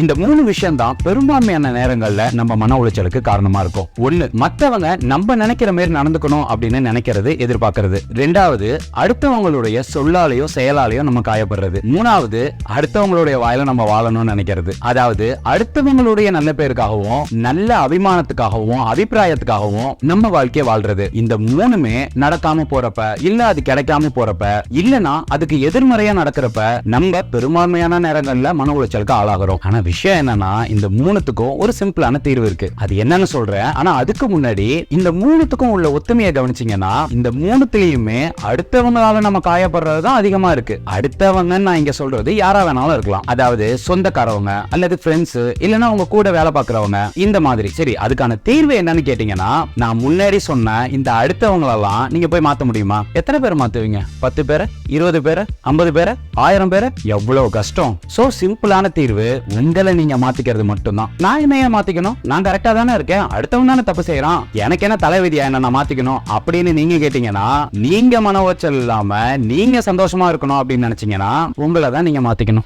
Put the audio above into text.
இந்த மூணு விஷயம் தான் பெரும்பான்மையான நேரங்கள்ல நம்ம மன உளைச்சலுக்கு காரணமா இருக்கும். ஒண்ணு மத்தவங்க நம்ம நினைக்கிற மாதிரி நடந்துக்கணும் அப்படின்னு நினைக்கிறது எதிர்பார்க்கறது. ரெண்டாவது அடுத்தவங்களுடைய சொல்லாலேயோ செயலாலேயோ நம்ம காயப்படுறது. மூணாவது அடுத்தவங்களுடைய வாயில நம்ம வாழணும்னு நினைக்கிறது. அதாவது அடுத்தவங்களுடைய நல்ல பேருக்காகவும் நல்ல அபிமானத்துக்காகவும் அபிப்பிராயத்துக்காகவும் நம்ம வாழ்க்கையை வாழ்றது. இந்த மூணுமே நடக்காம போறப்ப இல்ல அது கிடைக்காம போறப்ப இல்லனா அதுக்கு எதிர்மறையா நடக்கிறப்ப நம்ம பெரும்பான்மையான நேரங்கள்ல மன உளைச்சலுக்கு ஆளாகிறோம். ஆனா விஷயம் என்னன்னா இந்த மூணுத்துக்கும் ஒரு சிம்பிளான தீர்வு இருக்கு. அது என்னன்னு சொல்றேன். ஆனா அதுக்கு முன்னாடி இந்த மூணுத்துக்கும் உள்ள ஒத்துமையை கவனிச்சீங்கன்னா இந்த மூணுத்திலையுமே அடுத்தவங்களால நம்ம காயப்படுறது தான் அதிகமா இருக்கு. அடுத்தவங்க நான் இங்க சொல்றது யாரா வேணாலும் இருக்கலாம். அதாவது சொந்தக்காரவங்க அல்லது ஃப்ரெண்ட்ஸ் இல்லைன்னா அவங்க கூட வேலை பார்க்கறவங்க இந்த மாதிரி. சரி அதுக்கான தீர்வு என்னன்னு கேட்டீங்கன்னா நான் முன்னாடி சொன்ன இந்த அடுத்தவங்களெல்லாம் நீங்க போய் மாத்த முடியுமா? எத்தனை பேர் மாத்துவீங்க? பத்து பேரை? இருபது பேரை? ஐம்பது பேரை? ஆயிரம் பேரை? எவ்வளவு கஷ்டம்? சோ சிம்பிளான தீர்வு உங்களை நீங்க மாத்திக்கிறது மட்டும்தான். நான் என்ன ஏன் மாத்திக்கணும்? நான் கரெக்டா தானே இருக்கேன். அடுத்தவன் தானே தப்பு செய்யறான் எனக்கு என்ன தலைவிதியா என்ன நான் மாத்திக்கணும்? அப்படின்னு நீங்க கேட்டீங்கன்னா நீங்க மன உளைச்சல் இல்லாம நீங்க சந்தோஷமா இருக்கணும் அப்படின்னு நினைச்சீங்கன்னா உங்களை தான் நீங்க மாத்திக்கணும்.